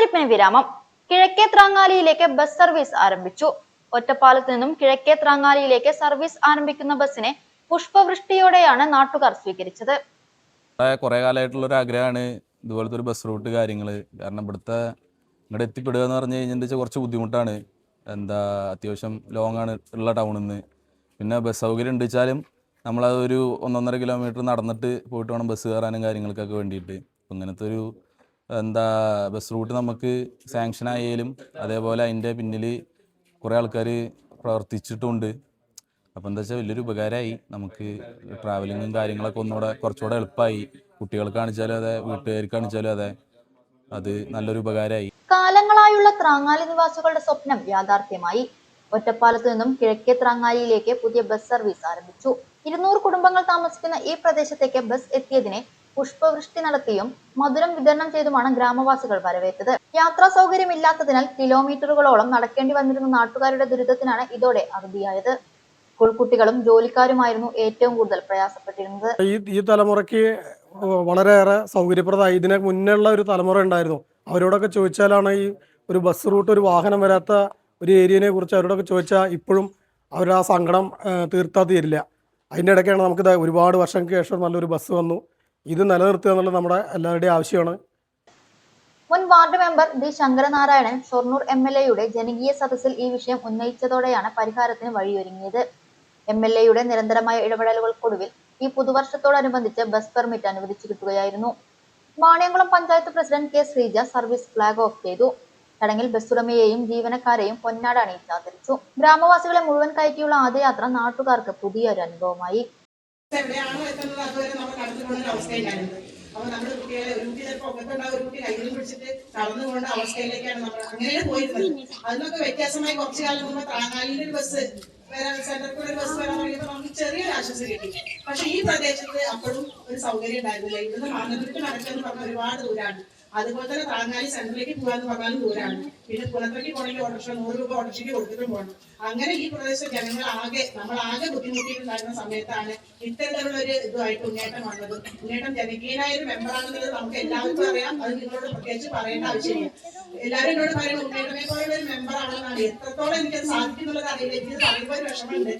കാത്തിരിപ്പിന് വിരാമം. കിഴക്കേ ത്രാങ്ങാലിയിലേക്ക് ബസ് സർവീസ് ആരംഭിച്ചു. ഒറ്റപ്പാലത്ത് നിന്നും കിഴക്കേ ത്രാങ്ങാലിയിലേക്ക് സർവീസ് ആരംഭിക്കുന്ന ബസ്സിനെ പുഷ്പവൃഷ്ടിയോടെയാണ് നാട്ടുകാർ സ്വീകരിച്ചത്. കുറെ കാലമായിട്ടുള്ള ഒരു ആഗ്രഹമാണ് ഇതുപോലത്തെ ഒരു ബസ് റൂട്ട് കാര്യങ്ങൾ കാരണം ഇവിടുത്തെ ഇങ്ങോട്ട് എത്തിപ്പെടുക എന്ന് പറഞ്ഞു കഴിഞ്ഞാൽ കുറച്ച് ബുദ്ധിമുട്ടാണ്. എന്താ അത്യാവശ്യം ലോങ് ആണ് ഉള്ള ടൗണിൽ നിന്ന് പിന്നെ ബസ് സൗകര്യം ഉണ്ട് വെച്ചാലും നമ്മളത് ഒരു ഒന്നൊന്നര കിലോമീറ്റർ നടന്നിട്ട് പോയിട്ട് വേണം ബസ് കയറാനും കാര്യങ്ങൾക്കൊക്കെ വേണ്ടിയിട്ട്. ഇങ്ങനത്തെ ഒരു എന്താ ബസ് റൂട്ട് നമുക്ക് സാങ്ഷൻ ആയാലും അതേപോലെ അതിന്റെ പിന്നിൽ കുറേ ആൾക്കാർ പ്രവർത്തിച്ചിട്ടുണ്ട്. അപ്പോൾ എന്താ വെച്ചാൽ വലിയൊരു ഉപകാരമായി നമുക്ക് ട്രാവലിങ്ങും കാര്യങ്ങളൊക്കെ ഒന്നുകൂടെ കുറച്ചുകൂടെ എളുപ്പമായി കുട്ടികൾക്ക് കാണിച്ചാലും അതെ വീട്ടുകാർക്ക് കാണിച്ചാലും അതെ. അത് നല്ലൊരു ഉപകാരമായി കാലങ്ങളായുള്ള ത്രാങ്ങാലി നിവാസികളുടെ സ്വപ്നം യാഥാർത്ഥ്യമായി. ഒറ്റപ്പാലത്ത് നിന്നും കിഴക്കേ ത്രാങ്ങാലിയിലേക്ക് പുതിയ ബസ് സർവീസ് ആരംഭിച്ചു. ഇരുന്നൂറ് കുടുംബങ്ങൾ താമസിക്കുന്ന ഈ പ്രദേശത്തേക്ക് ബസ് എത്തിയതിനെ പുഷ്പവൃഷ്ടി നടത്തിയും മധുരം വിതരണം ചെയ്തുമാണ് ഗ്രാമവാസികൾ വരവേറ്റത്. യാത്രാ സൗകര്യമില്ലാത്തതിനാൽ കിലോമീറ്ററുകളോളം നടക്കേണ്ടി വന്നിരുന്ന നാട്ടുകാരുടെ ദുരിതത്തിനാണ് ഇതോടെ അറുതിയായത് സ്കൂൾ ജോലിക്കാരുമായിരുന്നു ഏറ്റവും കൂടുതൽ പ്രയാസപ്പെട്ടിരുന്നത്. ഈ തലമുറയ്ക്ക് വളരെയേറെ സൗകര്യപ്രദമായി. ഇതിനെ മുന്നേ ഉള്ള ഒരു തലമുറ ഉണ്ടായിരുന്നു. അവരോടൊക്കെ ചോദിച്ചാലാണ് ഈ ഒരു ബസ് റൂട്ട് ഒരു വാഹനം വരാത്ത ഒരു ഏരിയനെ കുറിച്ച് അവരോടൊക്കെ ചോദിച്ചാൽ ഇപ്പോഴും അവർ ആ സങ്കടം തീർത്താ തീരില്ല. അതിന്റെ ഇടയ്ക്കാണ് നമുക്കിത് ഒരുപാട് വർഷങ്ങൾക്ക് ശേഷം നല്ലൊരു ബസ് വന്നു. ഇത് നിലനിർത്തുക എന്നുള്ളത് നമ്മുടെ എല്ലാവരുടെയും ആവശ്യമാണ്. മുൻ ward member B Sankaranarayanan Shoranur M L എയുടെ ജനകീയ സദസ്സിൽ ഈ വിഷയം ഉന്നയിച്ചതോടെയാണ് പരിഹാരത്തിന് വഴിയൊരുങ്ങിയത്. എം എൽ എയുടെ നിരന്തരമായ ഇടപെടലുകൾക്കൊടുവിൽ ഈ പുതുവർഷത്തോടനുബന്ധിച്ച് ബസ് പെർമിറ്റ് അനുവദിച്ചു കിട്ടുകയായിരുന്നു. Vaniyamkulam panchayat president K Sreeja service flag off ചെയ്തു. ചടങ്ങിൽ ബസ് ഉടമയെയും ജീവനക്കാരെയും പൊന്നാട അണിയിച്ച് ആദരിച്ചു. ഗ്രാമവാസികളെ മുഴുവൻ കയറ്റിയുള്ള ആദ്യയാത്ര നാട്ടുകാർക്ക് പുതിയൊരു അനുഭവമായി. എവിടെയാണോ എത്തുന്നത് അതുവരെ നമ്മൾ കടന്നു പോകുന്ന ഒരു അവസ്ഥയിലായിരുന്നു. അപ്പൊ നമ്മുടെ കുട്ടികളെ ഒരു കുട്ടി ചിലപ്പോൾ ഒക്കത്തുണ്ടാവും ഒരു കുട്ടി കയ്യിലും പിടിച്ചിട്ട് കടന്നു പോകേണ്ട അവസ്ഥയിലേക്കാണ് നമ്മൾ അങ്ങനെ പോയിരുന്നത്. അതിനൊക്കെ വ്യത്യാസമായി കുറച്ചു കാലം മുമ്പ് താങ്ങാലിന്റെ ഒരു ബസ് വരാൻ സെന്ററിൽ ഒരു ബസ് വരാൻ ആശ്വാസം കിട്ടി പക്ഷെ ഈ പ്രദേശത്ത് അപ്പോഴും ഒരു സൗകര്യം ഉണ്ടായിരുന്നില്ല. ഇവിടുന്ന് മാനന്തപുരത്ത് നടക്കുന്ന പറഞ്ഞ ഒരുപാട് ദൂരാണ്. അതുപോലെ തന്നെ താങ്ങാലി സെന്ററിലേക്ക് പോകാന്ന് പറഞ്ഞാലും ദൂരാണ്. പിന്നെ പുലത്തേക്ക് പോകണമെങ്കിൽ ഓട്ടോറിക്ഷ നൂറ് രൂപ ഓട്ടോറിക്ഷയ്ക്ക് കൊടുത്തിട്ടും പോകണം. അങ്ങനെ ഈ പ്രദേശത്തെ ജനങ്ങൾ ആകെ നമ്മൾ ആകെ ബുദ്ധിമുട്ടിയിട്ടുണ്ടായിരുന്ന സമയത്താണ് ഇത്തരത്തിലുള്ള ഒരു ഇതുമായിട്ട് ഉന്നേറ്റം വന്നത്. ഉന്നേറ്റം ജനകീയനായ ഒരു മെമ്പറാണെന്നുള്ളത് നമുക്ക് എല്ലാവർക്കും അറിയാം. അത് നിങ്ങളോട് പ്രത്യേകിച്ച് പറയേണ്ട ആവശ്യമില്ല. എല്ലാവരും എന്നോട് പറയുന്നത് ഉന്നേറ്റനെ പോലുള്ള ഒരു മെമ്പറാണെന്നാണ് എത്രത്തോളം എനിക്കത് സാധിക്കുന്നുള്ളത് അറിയില്ല. എനിക്ക് പറയുമ്പോൾ ഒരു വിഷമമുണ്ട്.